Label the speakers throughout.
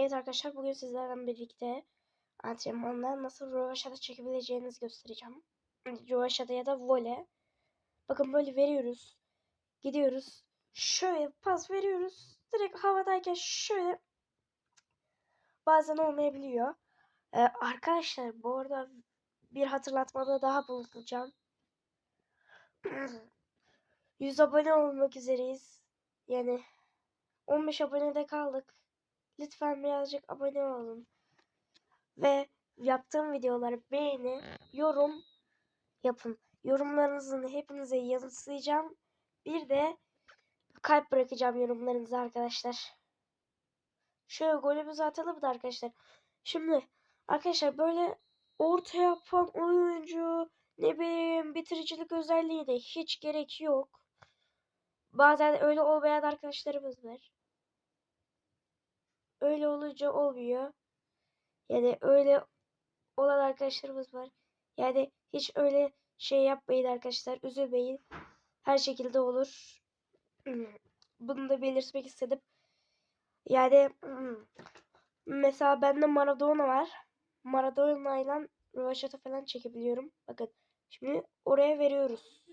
Speaker 1: Evet arkadaşlar bugün sizlerle birlikte antrenmandan nasıl rövaşata çekebileceğinizi göstereceğim. Rövaşata ya da vole. Bakın böyle veriyoruz. Gidiyoruz. Şöyle pas veriyoruz. Direkt havadayken şöyle bazen olmayabiliyor. Ee, arkadaşlar bu arada bir hatırlatmada daha bulunacağım. 100 abone olmak üzereyiz. Yani 15 abonede kaldık. Lütfen birazcık abone olun. Ve yaptığım videoları beğeni, yorum yapın. Yorumlarınızın hepinize yanıtlayacağım. Bir de kalp bırakacağım yorumlarınıza arkadaşlar. Şöyle golümüzü atalım da arkadaşlar. Şimdi arkadaşlar böyle orta yapan oyuncu ne bileyim bitiricilik özelliği de hiç gerek yok. Bazen öyle olmayan arkadaşlarımız var öyle olunca olmuyor. Yani öyle olan arkadaşlarımız var. Yani hiç öyle şey yapmayın arkadaşlar. Üzülmeyin. Her şekilde olur. Bunu da belirtmek istedim. Yani mesela bende Maradona var. Maradona ile Rövaşata falan çekebiliyorum. Bakın şimdi oraya veriyoruz.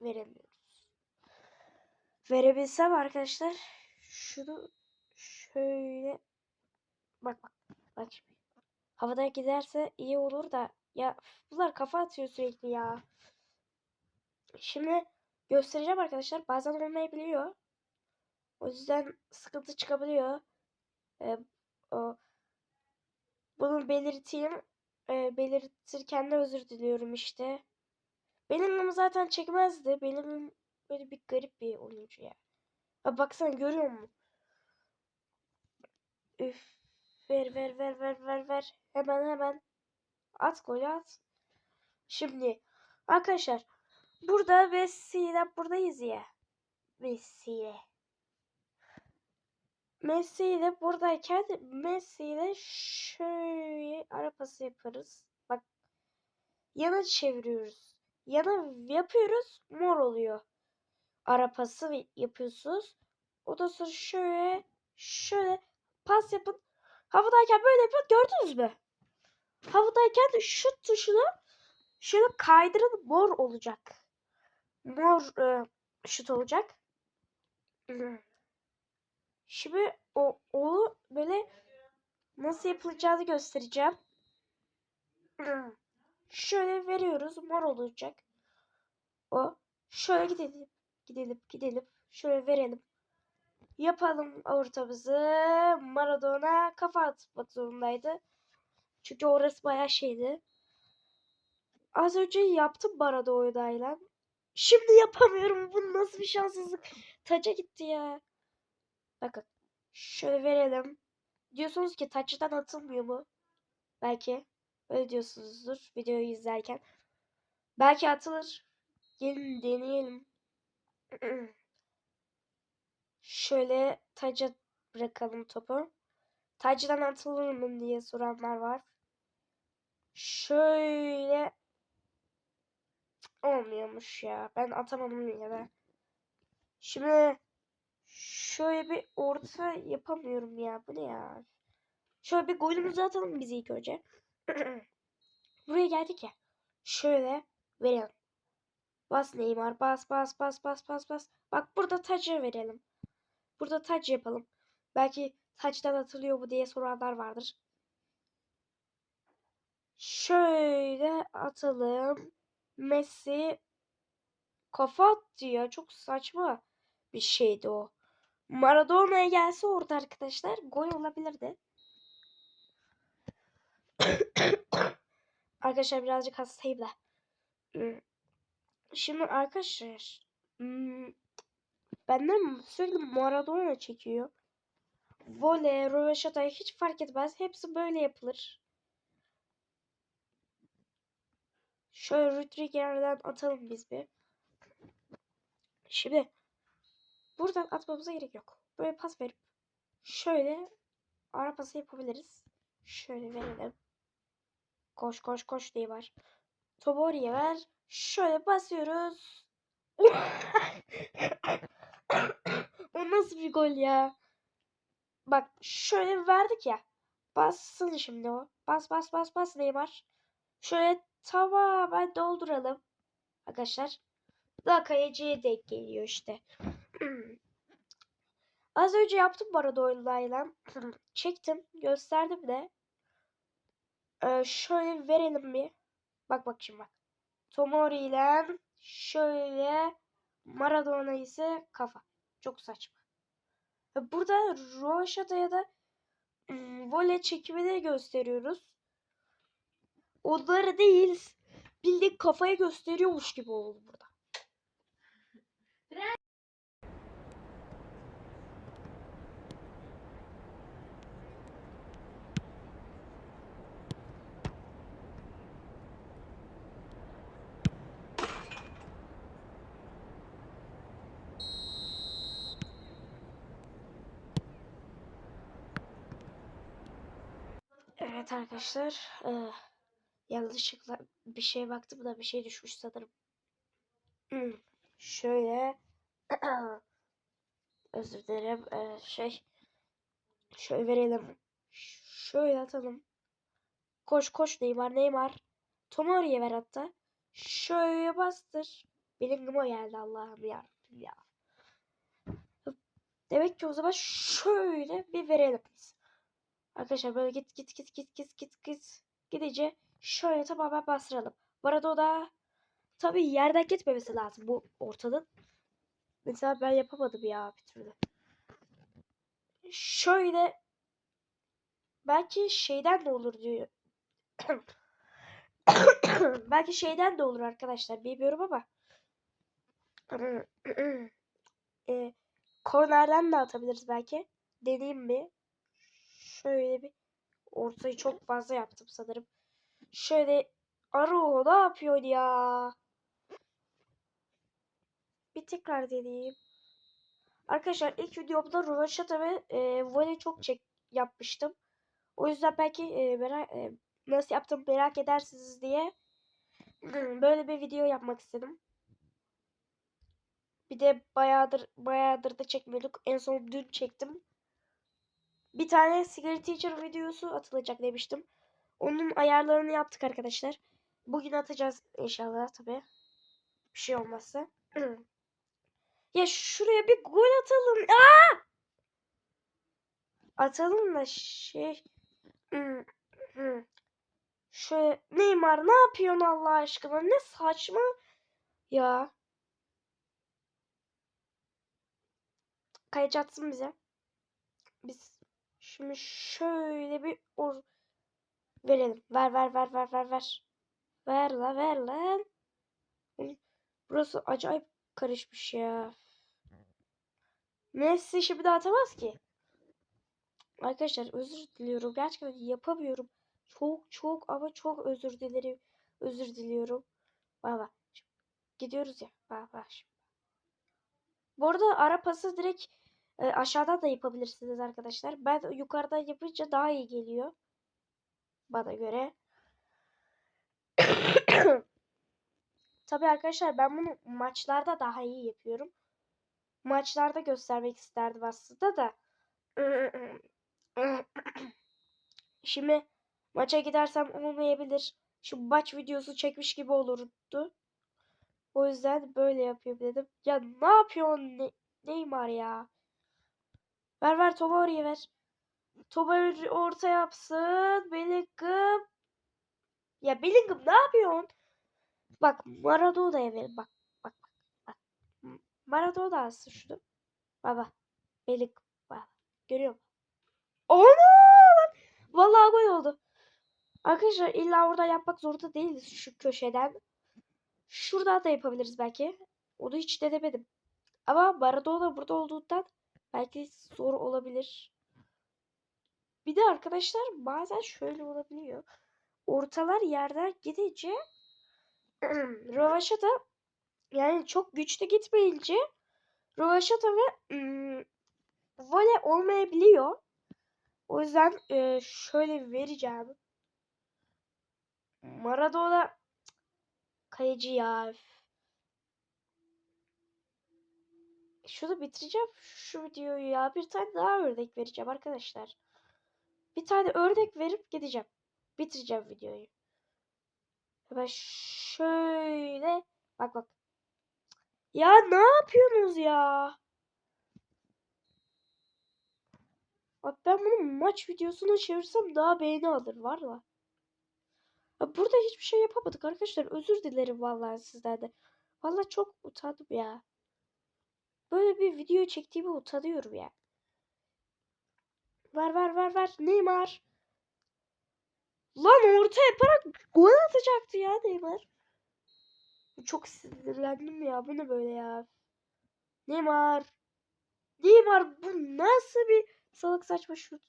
Speaker 1: Veremiyoruz. Verebilsem arkadaşlar şunu şöyle bak bak bak şimdi. Havada giderse iyi olur da ya bunlar kafa atıyor sürekli ya. Şimdi göstereceğim arkadaşlar. Bazen olmayabiliyor. O yüzden sıkıntı çıkabiliyor. Ee, o, bunu belirteyim. Ee, belirtirken de özür diliyorum işte. Benim zaten çekmezdi. Benim böyle bir garip bir oyuncu ya. Ha baksana görüyor musun? Üf. Ver ver ver ver ver ver. Hemen hemen. At golü at. Şimdi arkadaşlar burada Messi'yle buradayız ya. Messi'yle. Messi ile buradayken Messi ile şöyle arapası yaparız. Bak yana çeviriyoruz. Yana yapıyoruz mor oluyor arapası yapıyorsunuz. O da sonra şöyle şöyle pas yapın. Havadayken böyle yapın. Gördünüz mü? Havadayken şu tuşunu şöyle kaydırın mor olacak. Mor e, şut olacak. Şimdi o, o böyle nasıl yapılacağını göstereceğim. Şöyle veriyoruz. Mor olacak. O. Şöyle gidelim. Gidelim gidelim. Şöyle verelim. Yapalım ortamızı. Maradona kafa atmak zorundaydı. Çünkü orası bayağı şeydi. Az önce yaptım Maradona'yla. Şimdi yapamıyorum. Bu nasıl bir şanssızlık. Taca gitti ya. Bakın. Şöyle verelim. Diyorsunuz ki taçtan atılmıyor mu? Belki. Öyle diyorsunuzdur videoyu izlerken. Belki atılır. Gelin deneyelim. Şöyle taca bırakalım topu. Tacdan atılır mı diye soranlar var. Şöyle olmuyormuş ya. Ben atamadım ya da. Şimdi şöyle bir orta yapamıyorum ya. Bu ne ya? Şöyle bir golümüzü atalım biz ilk önce. Buraya geldik ya. Şöyle verelim. Bas Neymar bas bas bas bas bas bas. Bak burada tacı verelim. Burada taç yapalım. Belki taçtan atılıyor bu diye soranlar vardır. Şöyle atalım. Messi kafa attı ya. Çok saçma bir şeydi o. Maradona'ya gelse orada arkadaşlar gol olabilirdi. arkadaşlar birazcık hastayım da. Şimdi arkadaşlar hmm, benden sürekli Maradona çekiyor. Voley, röveşata hiç fark etmez. Hepsi böyle yapılır. Şöyle Rüdiger'den atalım biz bir. Şimdi buradan atmamıza gerek yok. Böyle pas verip şöyle ara pası yapabiliriz. Şöyle verelim. Koş koş koş diye var. Topu oraya ver. Şöyle basıyoruz. o nasıl bir gol ya. Bak şöyle verdik ya. Bassın şimdi o. Bas bas bas bas Neymar. Şöyle tamamen dolduralım. Arkadaşlar. Daha kayıcıya denk geliyor işte. Az önce yaptım bu arada oyunlarla. Çektim. Gösterdim de. Ee, şöyle verelim bir. Bak bak şimdi bak. Tomori ile şöyle Maradona ise kafa. Çok saçma. Burada Roşata'ya da ım, voley çekimini gösteriyoruz. Onları değil bildiğin kafayı gösteriyormuş gibi oldu burada. Evet arkadaşlar. eee, yanlışlıkla bir şeye baktım da bir şey düşmüş sanırım. Hmm, Şöyle. Özür dilerim. eee, şey. Şöyle verelim. Şöyle atalım. Koş koş Neymar Neymar. Tomori'ye ver hatta. Şöyle bastır. Bellingham'a geldi Allah'ım ya. ya. Demek ki o zaman şöyle bir verelim biz. Arkadaşlar böyle git git git git git git git. Gidince şöyle tamamen bastıralım. Bu arada o da tabii yerden gitmemesi lazım bu ortanın. Mesela ben yapamadım ya bir türlü. Şöyle belki şeyden de olur diyor. belki şeyden de olur arkadaşlar bilmiyorum ama. e, kornerden de atabiliriz belki. Deneyeyim bir. Şöyle bir ortayı çok fazla yaptım sanırım. Şöyle Aro ne yapıyor ya? Bir tekrar deneyeyim. Arkadaşlar ilk videomda Rövaşata ve e, voley çok çek yapmıştım. O yüzden belki e, merak, e, nasıl yaptım merak edersiniz diye böyle bir video yapmak istedim. Bir de bayağıdır bayağıdır da çekmiyorduk. En son dün çektim. Bir tane Secret Teacher videosu atılacak demiştim. Onun ayarlarını yaptık arkadaşlar. Bugün atacağız inşallah tabi. Bir şey olmazsa. ya şuraya bir gol atalım. Aa! Atalım da şey. Şöyle Neymar ne yapıyorsun Allah aşkına? Ne saçma ya. Kayıcı bize. Biz şimdi şöyle bir or verelim. Ver ver ver ver ver ver. Ver la ver lan. Burası acayip karışmış ya. Messi şimdi atamaz ki. Arkadaşlar özür diliyorum. Gerçekten yapamıyorum. Çok çok ama çok özür dilerim. Özür diliyorum. Baba. Gidiyoruz ya. Şimdi. Bu arada ara pası direkt e, aşağıdan da yapabilirsiniz arkadaşlar. Ben yukarıdan yapınca daha iyi geliyor. Bana göre. Tabii arkadaşlar ben bunu maçlarda daha iyi yapıyorum. Maçlarda göstermek isterdim aslında da. Şimdi maça gidersem olmayabilir. Şu maç videosu çekmiş gibi olurdu. O yüzden böyle yapayım dedim. Ya ne yapıyorsun ne Neymar ya? Ver ver Tomori'ye ver. Tomori orta yapsın. Bellingham. Ya Bellingham ne yapıyorsun? Bak Maradona'ya ver. Bak bak bak. bak. Maradona alsın şunu. Baba. Bellingham. Bak. Görüyor musun? Ana. Vallahi gol oldu. Arkadaşlar illa orada yapmak zorunda değiliz şu köşeden. Şuradan da yapabiliriz belki. Onu hiç denemedim. Ama Maradona burada olduğundan belki zor olabilir. Bir de arkadaşlar bazen şöyle olabiliyor. Ortalar yerden gidince Rövaşata yani çok güçlü gitmeyince Rövaşata ve ım, olmayabiliyor. O yüzden e, şöyle vereceğim. Maradona kayıcı ya. Şunu bitireceğim şu videoyu ya. Bir tane daha örnek vereceğim arkadaşlar. Bir tane örnek verip gideceğim. Bitireceğim videoyu. Hemen şöyle. Bak bak. Ya ne yapıyorsunuz ya? Bak ben bunu maç videosuna çevirsem daha beğeni alır var mı? Burada hiçbir şey yapamadık arkadaşlar. Özür dilerim vallahi sizden de. Vallahi çok utandım ya. Böyle bir video çektiğime utanıyorum ya. Ver ver ver ver. Neymar. Lan orta yaparak gol atacaktı ya Neymar. Çok sinirlendim ya. Bu ne böyle ya? Neymar. Neymar bu nasıl bir salak saçma şut.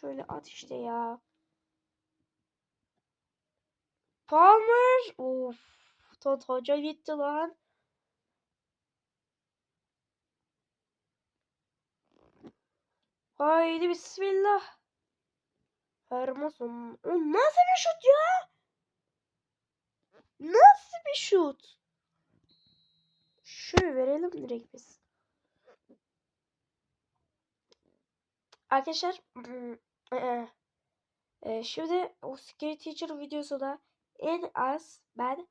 Speaker 1: Şöyle at işte ya. Palmer. Of. Tot hoca gitti lan. Haydi bismillah. Hermosun. O nasıl bir şut ya? Nasıl bir şut? Şöyle verelim direkt biz. Arkadaşlar hmm, eee, eee, şimdi o Scary Teacher videosunda en az ben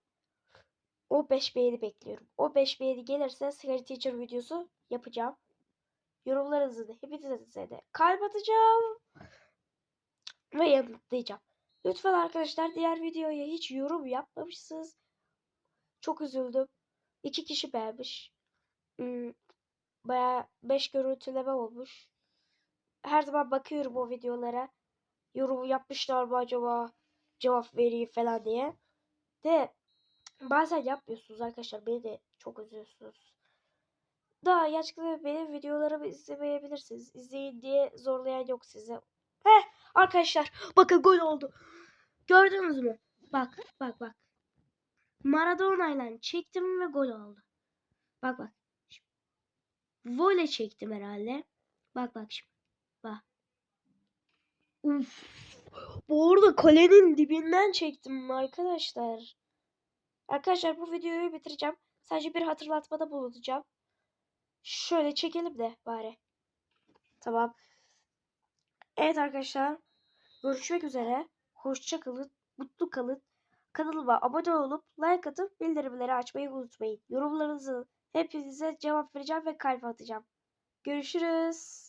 Speaker 1: o 5 beğeni bekliyorum. O 5 beğeni gelirse Scary Teacher videosu yapacağım. Yorumlarınızı da hepinize de kalp atacağım. Ve yanıtlayacağım. Lütfen arkadaşlar diğer videoya hiç yorum yapmamışsınız. Çok üzüldüm. İki kişi beğenmiş. Hmm, Baya 5 görüntüleme olmuş. Her zaman bakıyorum o videolara. Yorum yapmışlar mı acaba? Cevap vereyim falan diye. De bazen yapmıyorsunuz arkadaşlar. Beni de çok üzüyorsunuz. Daha gerçekten benim videolarımı izlemeyebilirsiniz. İzleyin diye zorlayan yok size. Heh arkadaşlar bakın gol oldu. Gördünüz mü? Bak bak bak. Maradona ile çektim ve gol oldu. Bak bak. Voley çektim herhalde. Bak bak şimdi. Bak. Uf. Bu arada kalenin dibinden çektim arkadaşlar. Arkadaşlar bu videoyu bitireceğim. Sadece bir hatırlatmada bulunacağım. Şöyle çekelim de bari. Tamam. Evet arkadaşlar. Görüşmek üzere. Hoşça kalın. Mutlu kalın. Kanalıma abone olup like atıp bildirimleri açmayı unutmayın. Yorumlarınızı hepinize cevap vereceğim ve kalp atacağım. Görüşürüz.